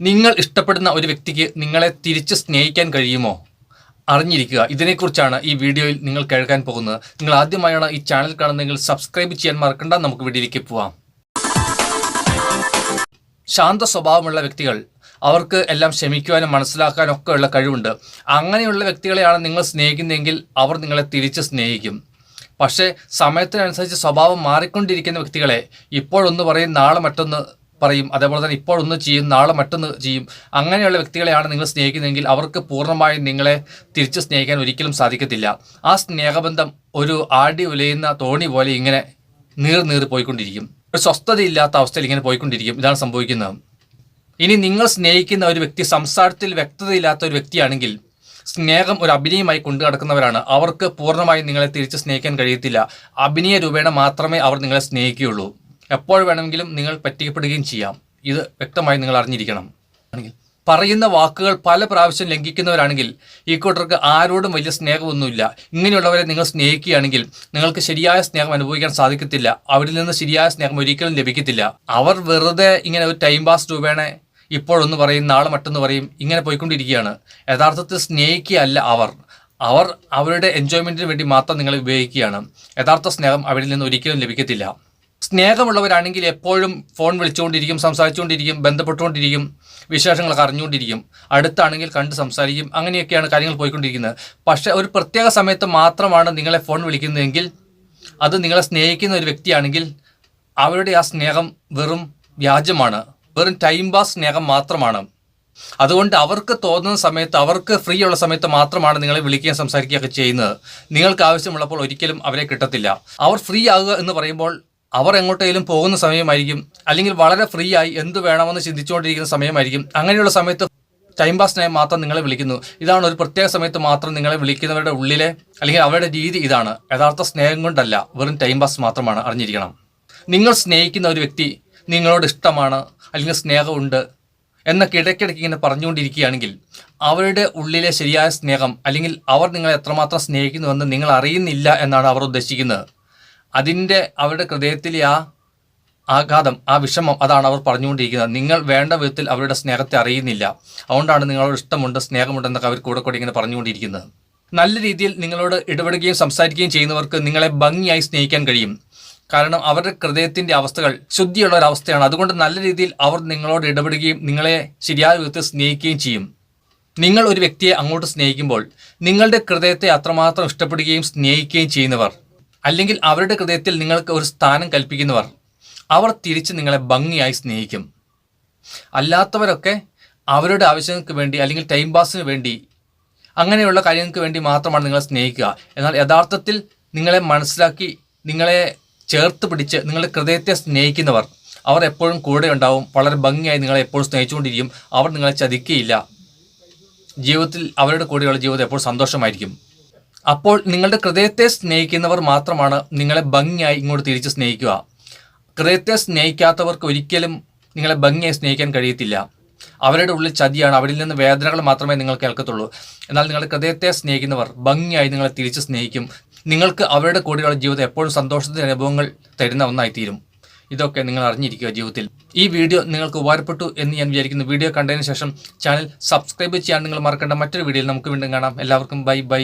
നിങ്ങൾ ഇഷ്ടപ്പെടുന്ന ഒരു വ്യക്തിക്ക് നിങ്ങളെ തിരിച്ച് സ്നേഹിക്കാൻ കഴിയുമോ? അറിഞ്ഞിരിക്കുക. ഇതിനെക്കുറിച്ചാണ് ഈ വീഡിയോയിൽ നിങ്ങൾ കേൾക്കാൻ പോകുന്നത്. നിങ്ങൾ ആദ്യമായാണ് ഈ ചാനൽ കാണുന്നതെങ്കിൽ സബ്സ്ക്രൈബ് ചെയ്യാൻ മറക്കണ്ട. നമുക്ക് വീഡിയോയിലേക്ക് പോവാം. ശാന്ത സ്വഭാവമുള്ള വ്യക്തികൾ. അവർക്ക് എല്ലാം ക്ഷമിക്കുവാനും മനസ്സിലാക്കാനും ഒക്കെ ഉള്ള കഴിവുണ്ട്. അങ്ങനെയുള്ള വ്യക്തികളെയാണ് നിങ്ങൾ സ്നേഹിക്കുന്നതെങ്കിൽ അവർ നിങ്ങളെ തിരിച്ച് സ്നേഹിക്കും. പക്ഷേ സമയത്തിനനുസരിച്ച് സ്വഭാവം മാറിക്കൊണ്ടിരിക്കുന്ന വ്യക്തികളെ ഇപ്പോഴൊന്ന് പറയും നാളെ മറ്റൊന്ന് പറയും അതേപോലെ തന്നെ ഇപ്പോഴൊന്ന് ചെയ്യും നാളെ മറ്റൊന്ന് ചെയ്യും. അങ്ങനെയുള്ള വ്യക്തികളെയാണ് നിങ്ങൾ സ്നേഹിക്കുന്നതെങ്കിൽ അവർക്ക് പൂർണമായും നിങ്ങളെ തിരിച്ച് സ്നേഹിക്കാൻ ഒരിക്കലും സാധിക്കത്തില്ല. ആ സ്നേഹബന്ധം ഒരു ആടി ഉലയുന്ന തോണി പോലെ ഇങ്ങനെ നീർ നീർ പോയിക്കൊണ്ടിരിക്കും. ഒരു സ്വസ്ഥതയില്ലാത്ത അവസ്ഥയിൽ ഇങ്ങനെ പോയിക്കൊണ്ടിരിക്കും. ഇതാണ് സംഭവിക്കുന്നത്. ഇനി നിങ്ങൾ സ്നേഹിക്കുന്ന ഒരു വ്യക്തി സംസാരത്തിൽ വ്യക്തതയില്ലാത്ത ഒരു വ്യക്തിയാണെങ്കിൽ സ്നേഹം ഒരു അഭിനയമായി കൊണ്ടു നടക്കുന്നവരാണ്. അവർക്ക് പൂർണമായും നിങ്ങളെ തിരിച്ച് സ്നേഹിക്കാൻ കഴിയത്തില്ല. അഭിനയ രൂപേണ മാത്രമേ അവർ നിങ്ങളെ സ്നേഹിക്കുകയുള്ളൂ. എപ്പോൾ വേണമെങ്കിലും നിങ്ങൾ പറ്റിക്കപ്പെടുകയും ചെയ്യാം. ഇത് വ്യക്തമായി നിങ്ങൾ അറിഞ്ഞിരിക്കണം. ആണെങ്കിൽ പറയുന്ന വാക്കുകൾ പല പ്രാവശ്യം ലംഘിക്കുന്നവരാണെങ്കിൽ ഈ കൂട്ടർക്ക് ആരോടും വലിയ സ്നേഹമൊന്നുമില്ല. ഇങ്ങനെയുള്ളവരെ നിങ്ങൾ സ്നേഹിക്കുകയാണെങ്കിൽ നിങ്ങൾക്ക് ശരിയായ സ്നേഹം അനുഭവിക്കാൻ സാധിക്കത്തില്ല. അവരിൽ നിന്ന് ശരിയായ സ്നേഹം ഒരിക്കലും ലഭിക്കത്തില്ല. അവർ വെറുതെ ഇങ്ങനെ ഒരു ടൈം പാസ് രൂപേണ ഇപ്പോഴൊന്ന് പറയും നാളെ മറ്റൊന്ന് പറയും ഇങ്ങനെ പോയിക്കൊണ്ടിരിക്കുകയാണ്. യഥാർത്ഥത്തിൽ സ്നേഹിക്കുകയല്ല അവർ. അവർ അവരുടെ എൻജോയ്മെന്റിന് വേണ്ടി മാത്രം നിങ്ങളെ ഉപയോഗിക്കുകയാണ്. യഥാർത്ഥ സ്നേഹം അവരിൽ നിന്ന് ഒരിക്കലും ലഭിക്കത്തില്ല. സ്നേഹമുള്ളവരാണെങ്കിൽ എപ്പോഴും ഫോൺ വിളിച്ചുകൊണ്ടിരിക്കും സംസാരിച്ചുകൊണ്ടിരിക്കും ബന്ധപ്പെട്ടുകൊണ്ടിരിക്കും വിശേഷങ്ങളൊക്കെ അറിഞ്ഞുകൊണ്ടിരിക്കും. അടുത്താണെങ്കിൽ കണ്ട് സംസാരിക്കും അങ്ങനെയൊക്കെയാണ് കാര്യങ്ങൾ പോയിക്കൊണ്ടിരിക്കുന്നത്. പക്ഷേ ഒരു പ്രത്യേക സമയത്ത് മാത്രമാണ് നിങ്ങളെ ഫോൺ വിളിക്കുന്നതെങ്കിൽ അത് നിങ്ങളെ സ്നേഹിക്കുന്ന ഒരു വ്യക്തിയാണെങ്കിൽ അവരുടെ ആ സ്നേഹം വെറും വ്യാജമാണ്. വെറും ടൈം പാസ് സ്നേഹം മാത്രമാണ്. അതുകൊണ്ട് അവർക്ക് തോന്നുന്ന സമയത്ത് അവർക്ക് ഫ്രീ ഉള്ള സമയത്ത് മാത്രമാണ് നിങ്ങളെ വിളിക്കുകയും സംസാരിക്കുകയൊക്കെ ചെയ്യുന്നത്. നിങ്ങൾക്ക് ആവശ്യമുള്ളപ്പോൾ ഒരിക്കലും അവരെ കിട്ടത്തില്ല. അവർ ഫ്രീ ആകുക എന്ന് പറയുമ്പോൾ അവർ എങ്ങോട്ടേലും പോകുന്ന സമയമായിരിക്കും. അല്ലെങ്കിൽ വളരെ ഫ്രീ ആയി എന്ത് വേണമെന്ന് ചിന്തിച്ചുകൊണ്ടിരിക്കുന്ന സമയമായിരിക്കും. അങ്ങനെയുള്ള സമയത്ത് ടൈം പാസിനായി മാത്രം നിങ്ങളെ വിളിക്കുന്നു. ഇതാണ് ഒരു പ്രത്യേക സമയത്ത് മാത്രം നിങ്ങളെ വിളിക്കുന്നവരുടെ ഉള്ളിലെ അല്ലെങ്കിൽ അവരുടെ രീതി ഇതാണ്. യഥാർത്ഥ സ്നേഹം കൊണ്ടല്ല വെറും ടൈം പാസ് മാത്രമാണ് അറിഞ്ഞിരിക്കണം. നിങ്ങൾ സ്നേഹിക്കുന്ന ഒരു വ്യക്തി നിങ്ങളോട് ഇഷ്ടമാണ് അല്ലെങ്കിൽ സ്നേഹമുണ്ട് എന്നൊക്കെ ഇടയ്ക്കിടയ്ക്ക് ഇങ്ങനെ പറഞ്ഞുകൊണ്ടിരിക്കുകയാണെങ്കിൽ അവരുടെ ഉള്ളിലെ ശരിയായ സ്നേഹം അല്ലെങ്കിൽ അവർ നിങ്ങളെ എത്രമാത്രം സ്നേഹിക്കുന്നുവെന്ന് നിങ്ങൾ അറിയുന്നില്ല എന്നാണ് അവർ ഉദ്ദേശിക്കുന്നത്. അതിന്റെ അവരുടെ ഹൃദയത്തിലെ ആ ആഘാതം ആ വിഷമം അതാണ് അവർ പറഞ്ഞുകൊണ്ടിരിക്കുന്നത്. നിങ്ങൾ വേണ്ട വിധത്തിൽ അവരുടെ സ്നേഹത്തെ അറിയുന്നില്ല. അതുകൊണ്ടാണ് നിങ്ങളോട് ഇഷ്ടമുണ്ട് സ്നേഹമുണ്ടെന്നൊക്കെ അവർ കൂടെ കൂടെ ഇങ്ങനെ പറഞ്ഞുകൊണ്ടിരിക്കുന്നത്. നല്ല രീതിയിൽ നിങ്ങളോട് ഇടപെടുകയും സംസാരിക്കുകയും ചെയ്യുന്നവർക്ക് നിങ്ങളെ ഭംഗിയായി സ്നേഹിക്കാൻ കഴിയും. കാരണം അവരുടെ ഹൃദയത്തിന്റെ അവസ്ഥകൾ ശുദ്ധിയുള്ള ഒരു അവസ്ഥയാണ്. അതുകൊണ്ട് നല്ല രീതിയിൽ അവർ നിങ്ങളോട് ഇടപെടുകയും നിങ്ങളെ ശരിയായ വിധത്തിൽ സ്നേഹിക്കുകയും ചെയ്യും. നിങ്ങൾ ഒരു വ്യക്തിയെ അങ്ങോട്ട് സ്നേഹിക്കുമ്പോൾ നിങ്ങളുടെ ഹൃദയത്തെ അത്രമാത്രം ഇഷ്ടപ്പെടുകയും സ്നേഹിക്കുകയും ചെയ്യുന്നവർ അല്ലെങ്കിൽ അവരുടെ ഹൃദയത്തിൽ നിങ്ങൾക്ക് ഒരു സ്ഥാനം കൽപ്പിക്കുന്നവർ അവർ തിരിച്ച് നിങ്ങളെ ഭംഗിയായി സ്നേഹിക്കും. അല്ലാത്തവരൊക്കെ അവരുടെ ആവശ്യങ്ങൾക്ക് വേണ്ടി അല്ലെങ്കിൽ ടൈം പാസിന് വേണ്ടി അങ്ങനെയുള്ള കാര്യങ്ങൾക്ക് വേണ്ടി മാത്രമാണ് നിങ്ങളെ സ്നേഹിക്കുക. എന്നാൽ യഥാർത്ഥത്തിൽ നിങ്ങളെ മനസ്സിലാക്കി നിങ്ങളെ ചേർത്ത് പിടിച്ച് നിങ്ങളുടെ ഹൃദയത്തെ സ്നേഹിക്കുന്നവർ അവർ എപ്പോഴും കൂടെ ഉണ്ടാവും വളരെ ഭംഗിയായി നിങ്ങളെ എപ്പോഴും സ്നേഹിച്ചുകൊണ്ടിരിക്കും അവർ നിങ്ങളെ ചതിക്കുകയില്ല. ജീവിതത്തിൽ അവരുടെ കൂടെയുള്ള ജീവിതം എപ്പോഴും സന്തോഷമായിരിക്കും. അപ്പോൾ നിങ്ങളുടെ ഹൃദയത്തെ സ്നേഹിക്കുന്നവർ മാത്രമാണ് നിങ്ങളെ ഭംഗിയായി ഇങ്ങോട്ട് തിരിച്ച് സ്നേഹിക്കുക. ഹൃദയത്തെ സ്നേഹിക്കാത്തവർക്ക് ഒരിക്കലും നിങ്ങളെ ഭംഗിയായി സ്നേഹിക്കാൻ കഴിയത്തില്ല. അവരുടെ ഉള്ളിൽ ചതിയാണ് അവരിൽ നിന്ന് വേദനകൾ മാത്രമേ നിങ്ങൾ കേൾക്കത്തുള്ളൂ. എന്നാൽ നിങ്ങളുടെ ഹൃദയത്തെ സ്നേഹിക്കുന്നവർ ഭംഗിയായി നിങ്ങളെ തിരിച്ച് സ്നേഹിക്കും. നിങ്ങൾക്ക് അവരുടെ കൂടെയുള്ള ജീവിതം എപ്പോഴും സന്തോഷത്തിന്റെ അനുഭവങ്ങൾ തരുന്ന ഒന്നായി തീരും ഇതൊക്കെ നിങ്ങൾ അറിഞ്ഞിരിക്കുക ജീവിതത്തിൽ. ഈ വീഡിയോ നിങ്ങൾക്ക് ഉപകാരപ്പെട്ടു എന്ന് ഞാൻ വിചാരിക്കുന്നു. വീഡിയോ കണ്ടതിന് ശേഷം ചാനൽ സബ്സ്ക്രൈബ് ചെയ്യാൻ നിങ്ങൾ മറക്കേണ്ട. മറ്റൊരു വീഡിയോയിൽ നമുക്ക് വീണ്ടും കാണാം. എല്ലാവർക്കും ബൈ ബൈ.